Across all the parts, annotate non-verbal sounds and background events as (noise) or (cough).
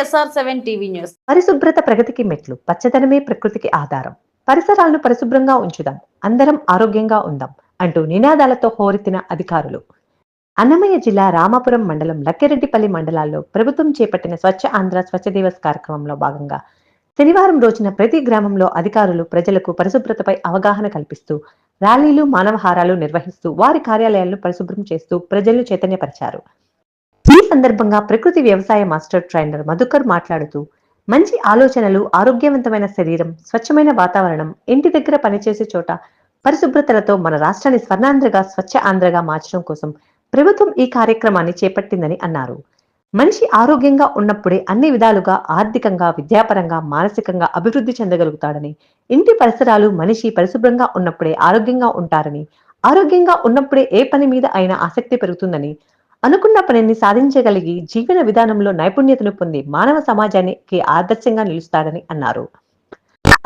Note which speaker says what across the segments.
Speaker 1: SR seven TV news.
Speaker 2: పరిశుభ్రత ప్రగతికి మెట్లు పచ్చదనమే ప్రకృతికి ఆధారం. పరిసరాలను పరిశుభ్రంగా ఉంచుదాం అందరం ఆరోగ్యంగా ఉందాం అంటూ నినాదాలతో హోరెత్తిన అధికారులు. అన్నమయ్య జిల్లా రామాపురం మండలం లక్కిరెడ్డిపల్లి మండలాల్లో ప్రభుత్వం చేపట్టిన స్వచ్ఛ ఆంధ్ర స్వచ్ఛ దివస్ కార్యక్రమంలో భాగంగా శనివారం రోజున ప్రతి గ్రామంలో అధికారులు ప్రజలకు పరిశుభ్రతపై అవగాహన కల్పిస్తూ ర్యాలీలు మానవహారాలు నిర్వహిస్తూ వారి కార్యాలయాలను పరిశుభ్రం చేస్తూ ప్రజలను చైతన్యపరిచారు. ఈ సందర్భంగా ప్రకృతి వ్యవసాయ మాస్టర్ ట్రైనర్ మధుకర్ మాట్లాడుతూ మంచి ఆలోచనలు ఆరోగ్యవంతమైన శరీరం స్వచ్ఛమైన వాతావరణం ఇంటి దగ్గర పనిచేసే చోట పరిశుభ్రతలతో మన రాష్ట్రాన్ని స్వర్ణాంధ్రగా స్వచ్ఛ ఆంధ్రగా మార్చడం కోసం ప్రభుత్వం ఈ కార్యక్రమాన్ని చేపట్టిందని అన్నారు. మనిషి ఆరోగ్యంగా ఉన్నప్పుడే అన్ని విధాలుగా ఆర్థికంగా విద్యాపరంగా మానసికంగా అభివృద్ధి చెందగలుగుతాడని ఇంటి పరిసరాలు మనిషి పరిశుభ్రంగా ఉన్నప్పుడే ఆరోగ్యంగా ఉంటారని ఆరోగ్యంగా ఉన్నప్పుడే ఏ పని మీద అయినా ఆసక్తి పెరుగుతుందని అనుకున్న పనిని సాధించగలిగి జీవన విధానంలో నైపుణ్యతను పొంది మానవ సమాజానికి ఆదర్శంగా నిలుస్తారని అన్నారు.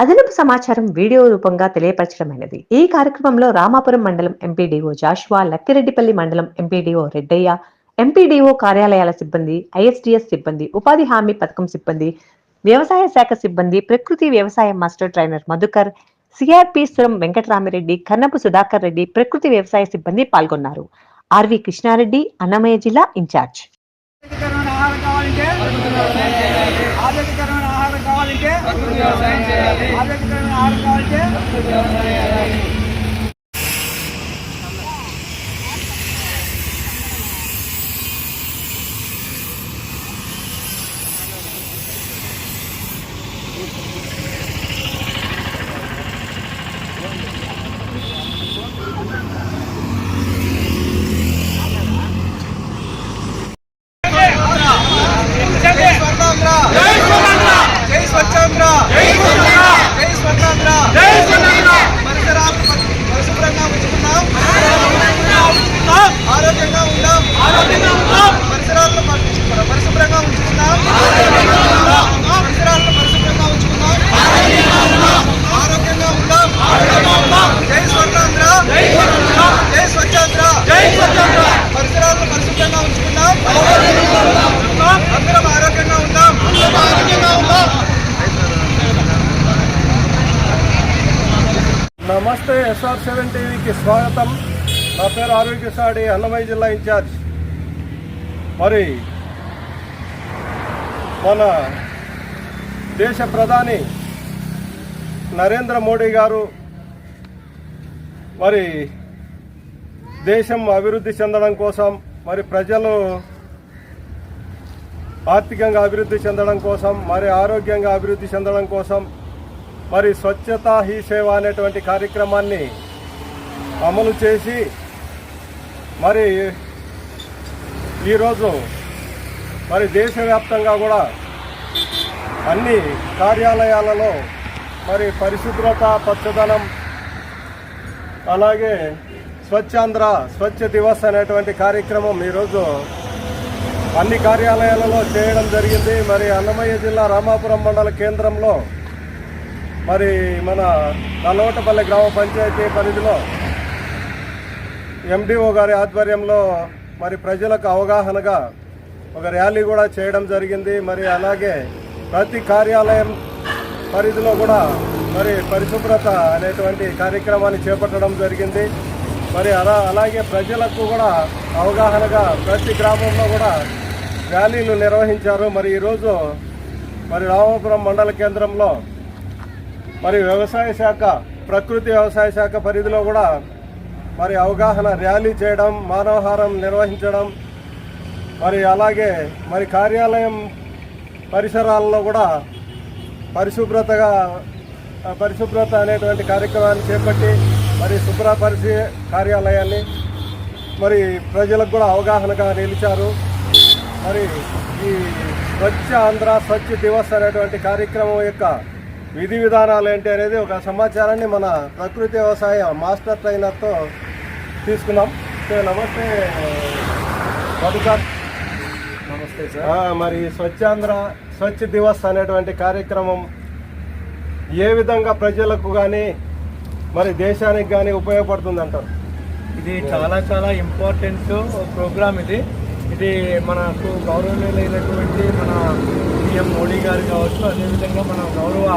Speaker 2: అదనపు సమాచారం వీడియో రూపంగా తెలియపరచడమైనది. ఈ కార్యక్రమంలో రామాపురం మండలం ఎంపీడీఓ జాషువా లక్కిరెడ్డిపల్లి మండలం ఎంపీడీఓ రెడ్డయ్య ఎంపీడీఓ కార్యాలయాల సిబ్బంది ఐఎస్డిఎస్ సిబ్బంది ఉపాధి హామీ పథకం సిబ్బంది వ్యవసాయ శాఖ సిబ్బంది ప్రకృతి వ్యవసాయ master trainer Madhukar CRP Suram Venkataramireddy Kannapu Sudhakar Reddy ప్రకృతి వ్యవసాయ సిబ్బంది పాల్గొన్నారు. ఆర్వి కృష్ణారెడ్డి అన్నమయ్య జిల్లా ఇన్ఛార్జ్.
Speaker 3: ఆరోగ్యకరమైన ఆహారం కావాలంటే ఆరోగ్యకరమైన ఆహారం కావాలంటే ఆరోగ్యకరమైన ఆహారం కావాలంటే జై స్వర్ణాంధ్ర జై స్వర్ణాంధ్ర జై స్వచ్ఛాంధ్ర జై స్వర్ణాంధ్ర జై స్వర్ణాంధ్ర జై స్వర్ణాంధ్ర పరిసరాలు పరిశుభ్రంగా ఉంచుకుందాం ఆరోగ్యంగా ఉందాం ఆరోగ్యంగా ఉందాం పరిసరాలను పరి- పరిశుభ్రంగా ఉంచుకుందాం పరిసరాలను పరిశుభ్రంగా ఉంచుకుందాం ఆరోగ్యంగా ఉందాం జై స్వర్ణాంధ్ర జై జై స్వచ్ఛాంధ్ర జై స్వచ్ఛాంధ్ర పరిసరాలను పరిశుభ్రంగా ఉంచుకుందాం అందరం ఆరోగ్యంగా ఉందాం ఆరోగ్యంగా ఉందాం
Speaker 4: నమస్తే ఎస్ఆర్ సెవెన్ టీవీకి స్వాగతం. నా పేరు ఆరోగ్యసాడి అన్నమయ్య జిల్లా ఇన్ఛార్జ్. మరి మన దేశ ప్రధాని నరేంద్ర మోడీ గారు మరి దేశం అభివృద్ధి చెందడం కోసం మరి ప్రజలు ఆర్థికంగా అభివృద్ధి చెందడం కోసం మరి ఆరోగ్యంగా అభివృద్ధి చెందడం కోసం మరి స్వచ్ఛత హీ సేవ అనేటువంటి కార్యక్రమాన్ని అమలు చేసి మరి ఈరోజు మరి దేశవ్యాప్తంగా కూడా అన్ని కార్యాలయాలలో మరి పరిశుభ్రత పచ్చదనం అలాగే స్వచ్ఛాంధ్ర స్వచ్ఛ దివస్ అనేటువంటి కార్యక్రమం ఈరోజు అన్ని కార్యాలయాలలో చేయడం జరిగింది. మరి అన్నమయ్య జిల్లా రామాపురం మండల కేంద్రంలో మరి మన నల్లవటపల్లి గ్రామ పంచాయతీ పరిధిలో ఎండిఓ గారి ఆధ్వర్యంలో మరి ప్రజలకు అవగాహనగా ఒక ర్యాలీ కూడా చేయడం జరిగింది. మరి అలాగే ప్రతి కార్యాలయం పరిధిలో కూడా మరి పరిశుభ్రత అనేటువంటి కార్యక్రమాన్ని చేపట్టడం జరిగింది. మరి అలా అలాగే ప్రజలకు కూడా అవగాహనగా ప్రతి గ్రామంలో కూడా ర్యాలీలు నిర్వహించారు. మరి ఈరోజు మరి రామాపురం మండల కేంద్రంలో మరి వ్యవసాయ శాఖ ప్రకృతి వ్యవసాయ శాఖ పరిధిలో కూడా మరి అవగాహన ర్యాలీ చేయడం మానవహారం నిర్వహించడం మరి అలాగే మరి కార్యాలయం పరిసరాల్లో కూడా పరిశుభ్రతగా పరిశుభ్రత అనేటువంటి కార్యక్రమాన్ని చేపట్టి మరి శుభ్రపరిచి కార్యాలయాన్ని మరి ప్రజలకు కూడా అవగాహనగా నిలిచారు. మరి ఈ స్వచ్ఛ ఆంధ్ర స్వచ్ఛ దివస్ అనేటువంటి కార్యక్రమం యొక్క విధి విధానాలు ఏంటి అనేది ఒక సమాచారాన్ని మన ప్రకృతి వ్యవసాయ మాస్టర్ ట్రైనర్తో తీసుకున్నాం. సో నమస్తే. మధుకర్
Speaker 3: నమస్తే
Speaker 4: ఆ, మరి స్వచ్ఛాంధ్ర స్వచ్ఛ దివస్ అనేటువంటి కార్యక్రమం ఏ విధంగా ప్రజలకు కానీ మరి దేశానికి కానీ ఉపయోగపడుతుంది అంటారు
Speaker 3: ఇది చాలా చాలా ఇంపార్టెంట్ ప్రోగ్రామ్ ఇది. ఇది మనకు గౌరవనీయులైనటువంటి మన
Speaker 1: పిఎం మోడీ గారు కావచ్చు అదేవిధంగా మన గౌరవ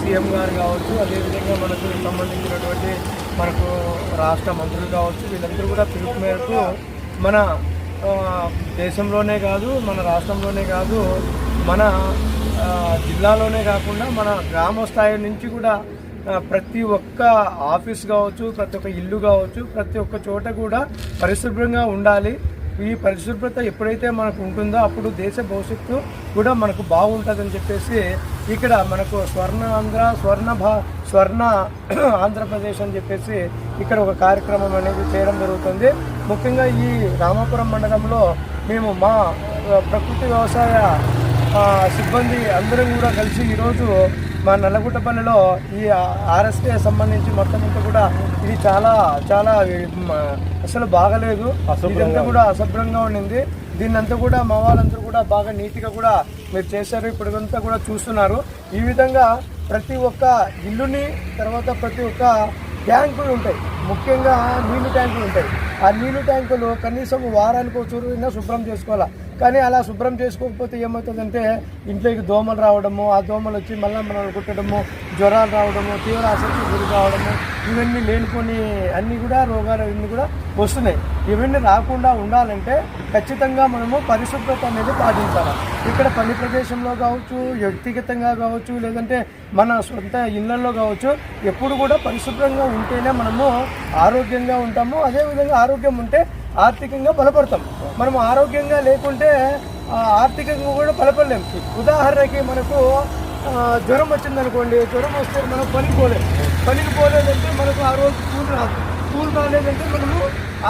Speaker 1: సీఎం గారు కావచ్చు అదేవిధంగా మనకు సంబంధించినటువంటి మనకు రాష్ట్ర మంత్రులు కావచ్చు వీళ్ళందరూ కూడా పిలుపు మేరకు మన దేశంలోనే కాదు మన రాష్ట్రంలోనే కాదు మన జిల్లాలోనే కాకుండా మన గ్రామ స్థాయి నుంచి కూడా ప్రతి ఒక్క ఆఫీస్ కావచ్చు ప్రతి ఒక్క ఇల్లు కావచ్చు ప్రతి ఒక్క చోట కూడా పరిశుభ్రంగా ఉండాలి. ఈ పరిశుభ్రత ఎప్పుడైతే మనకు ఉంటుందో అప్పుడు దేశ భవిష్యత్తు కూడా మనకు బాగుంటుందని చెప్పేసి ఇక్కడ మనకు స్వర్ణ ఆంధ్ర స్వర్ణ భా స్వర్ణ (clears throat) ఆంధ్రప్రదేశ్ అని చెప్పేసి ఇక్కడ ఒక కార్యక్రమం అనేది చేయడం జరుగుతుంది. ముఖ్యంగా ఈ రామాపురం మండలంలో మేము మా ప్రకృతి వ్యవసాయ సిబ్బంది అందరం కూడా కలిసి ఈరోజు మా నల్లగుట్టపల్లిలో ఈ ఆర్ఎస్కే సంబంధించి మొత్తం అంతా కూడా ఇది చాలా చాలా అసలు బాగలేదు. ఇదంతా కూడా అశుభ్రంగా ఉండింది. దీన్నంతా కూడా మా వాళ్ళందరూ కూడా బాగా నీట్గా కూడా మీరు చేశారు. ఇప్పుడంతా కూడా చూస్తున్నారు. ఈ విధంగా ప్రతి ఒక్క ఇల్లుని తర్వాత ప్రతి ఒక్క ట్యాంకులు ఉంటాయి. ముఖ్యంగా నీళ్ళు ట్యాంకులు ఉంటాయి. ఆ నీళ్ళు ట్యాంకులు కనీసం వారానికి ఒక చూరైనా శుభ్రం చేసుకోవాలా? కానీ అలా శుభ్రం చేసుకోకపోతే ఏమవుతుందంటే ఇంట్లోకి దోమలు రావడము ఆ దోమలు వచ్చి మళ్ళీ మనల్ని కుట్టడము జ్వరాలు రావడము తీవ్ర ఆసక్తి గురి కావడము ఇవన్నీ లేనిపోని అన్నీ కూడా రోగాలు ఇవన్నీ కూడా వస్తున్నాయి. ఇవన్నీ రాకుండా ఉండాలంటే ఖచ్చితంగా మనము పరిశుభ్రత అనేది పాటించాలి. ఇక్కడ పని ప్రదేశంలో కావచ్చు వ్యక్తిగతంగా కావచ్చు లేదంటే మన సొంత ఇళ్ళలో కావచ్చు ఎప్పుడు కూడా పరిశుభ్రంగా ఉంటేనే మనము ఆరోగ్యంగా ఉంటాము. అదేవిధంగా ఆరోగ్యం ఉంటే ఆర్థికంగా బలపడతాం. మనం ఆరోగ్యంగా లేకుంటే ఆర్థికంగా కూడా బలపడలేం. ఉదాహరణకి మనకు జ్వరం వచ్చిందనుకోండి జ్వరం వస్తే మనం పనికి పోలేం. పనికి పోలేదంటే మనకు ఆ రోజు కూల్ రాదు. కూల్ రాలేదంటే మనము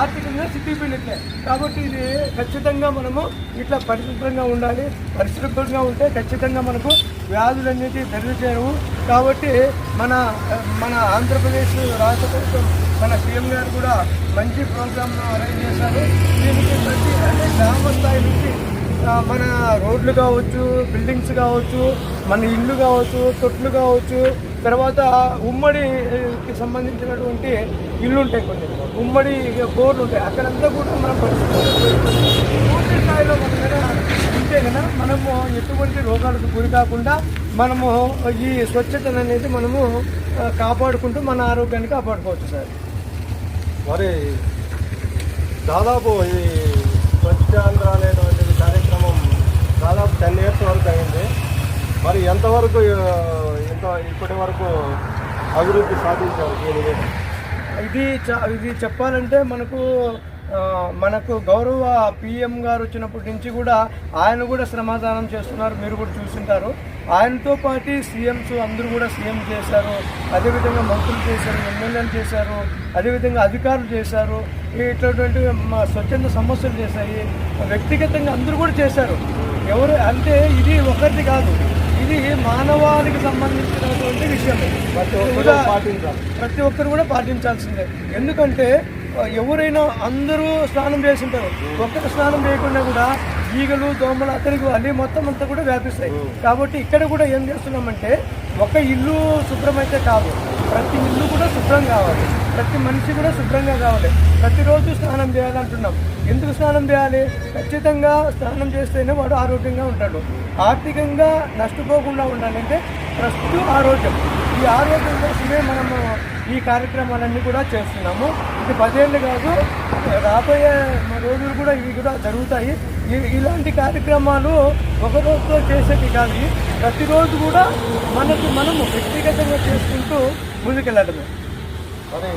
Speaker 1: ఆర్థికంగా సిద్ధిపోయినట్లే కాబట్టి ఇది ఖచ్చితంగా మనము ఇట్లా పరిశుభ్రంగా ఉండాలి. పరిశుభ్రంగా ఉంటే ఖచ్చితంగా మనకు వ్యాధులన్నిటి దరి చేరవు కాబట్టి మన మన ఆంధ్రప్రదేశ్ రాష్ట్ర ప్రభుత్వం మన సీఎం గారు కూడా మంచి ప్రోగ్రామ్ను అరేంజ్ చేశారు. దీనికి ప్రతి అంటే గ్రామ స్థాయి నుంచి మన రోడ్లు కావచ్చు బిల్డింగ్స్ కావచ్చు మన ఇల్లు కావచ్చు తొట్లు కావచ్చు తర్వాత ఉమ్మడికి సంబంధించినటువంటి ఇల్లు ఉంటాయి కొన్ని. ఉమ్మడి బోర్లు ఉంటాయి. అక్కడంతా కూడా మనం పూర్తి స్థాయిలో ఉంటే కదా మనము ఎటువంటి రోగాలకు గురి కాకుండా మనము ఈ స్వచ్ఛతను అనేది మనము కాపాడుకుంటూ మన ఆరోగ్యాన్ని కాపాడుకోవచ్చు సార్.
Speaker 4: మరి దాదాపు ఈ స్వచ్ఛాంధ్ర అనేటువంటి కార్యక్రమం దాదాపు టెన్ ఇయర్స్ వరకు అయింది. మరి ఎంతవరకు ఎంత ఇంత ఇప్పటి వరకు అభివృద్ధి సాధించారు దీని
Speaker 1: ఇది ఇది చెప్పాలంటే మనకు మనకు గౌరవ పిఎం గారు వచ్చినప్పటి నుంచి కూడా ఆయన కూడా శ్రమదానం చేస్తున్నారు. మీరు కూడా చూసింటారు. ఆయనతో పాటు సీఎంస్ అందరూ కూడా సీఎం చేశారు. అదేవిధంగా మంత్రులు చేశారు ఎమ్మెల్యేలు చేశారు అదేవిధంగా అధికారులు చేశారు. ఇట్లాంటి మా స్వచ్ఛంద సమస్యలు చేశాయి. వ్యక్తిగతంగా అందరూ కూడా చేశారు. ఎవరు అంటే ఇది ఒకరిది కాదు. ఇది మానవాళికి సంబంధించినటువంటి విషయం
Speaker 4: ప్రతి ఒక్కరూ
Speaker 1: కూడా
Speaker 4: పాటించాలి.
Speaker 1: ప్రతి ఒక్కరు కూడా పాటించాల్సిందే. ఎందుకంటే ఎవరైనా అందరూ స్నానం చేసి ఉంటారు. ఒక్కరు స్నానం చేయకుండా కూడా ఈగలు దోమలు అతనికి అన్ని మొత్తం అంతా కూడా వ్యాపిస్తాయి. కాబట్టి ఇక్కడ కూడా ఏం చేస్తున్నామంటే ఒక ఇల్లు శుభ్రమైతే కాదు. ప్రతి ఇల్లు కూడా శుభ్రం కావాలి. ప్రతి మనిషి కూడా శుభ్రంగా కావాలి. ప్రతిరోజు స్నానం చేయాలంటున్నాం. ఎందుకు స్నానం చేయాలి? ఖచ్చితంగా స్నానం చేస్తేనే వాడు ఆరోగ్యంగా ఉంటాడు. ఆర్థికంగా నష్టపోకుండా ఉండాలంటే ప్రస్తుతం ఆరోగ్యం ఈ ఆరోగ్యం కోసమే మనము ఈ కార్యక్రమాలన్నీ కూడా చేస్తున్నాము. ఇది పదేళ్ళు కాదు రాబోయే రోజులు కూడా ఇవి కూడా జరుగుతాయి. ఇలాంటి కార్యక్రమాలు ఒక రోజుతో చేసేది కాదు. ప్రతిరోజు కూడా మనకు మనము వ్యక్తిగతంగా చేసుకుంటూ ముందుకెళ్ళడమే.
Speaker 4: మరి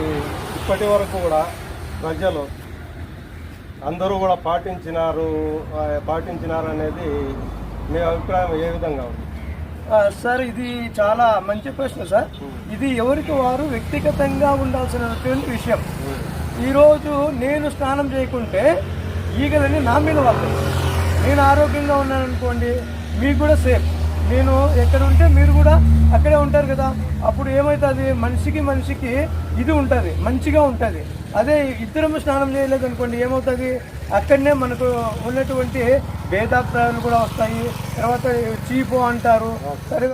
Speaker 4: ఇప్పటి వరకు కూడా ప్రజలు అందరూ కూడా పాటించినారు పాటించినారు అనేది మీ అభిప్రాయం ఏ విధంగా ఉంది?
Speaker 1: సార్ ఇది చాలా మంచి ప్రశ్న సార్. ఇది ఎవరికి వారు వ్యక్తిగతంగా ఉండాల్సినటువంటి విషయం. ఈరోజు నేను స్నానం చేయకుంటే ఈగలని నా మీద వాళ్ళు నేను ఆరోగ్యంగా ఉన్నాను అనుకోండి మీకు కూడా సేఫ్ నేను ఎక్కడ ఉంటే మీరు కూడా అక్కడే ఉంటారు కదా. అప్పుడు ఏమవుతుంది మనిషికి మనిషికి ఇది ఉంటుంది మంచిగా ఉంటుంది. అదే ఇద్దరము స్నానం చేయలేదు అనుకోండి ఏమవుతుంది? అక్కడనే మనకు ఉన్నటువంటి భేదాభిప్రాయాలు కూడా వస్తాయి. తర్వాత చీపు అంటారు. సరే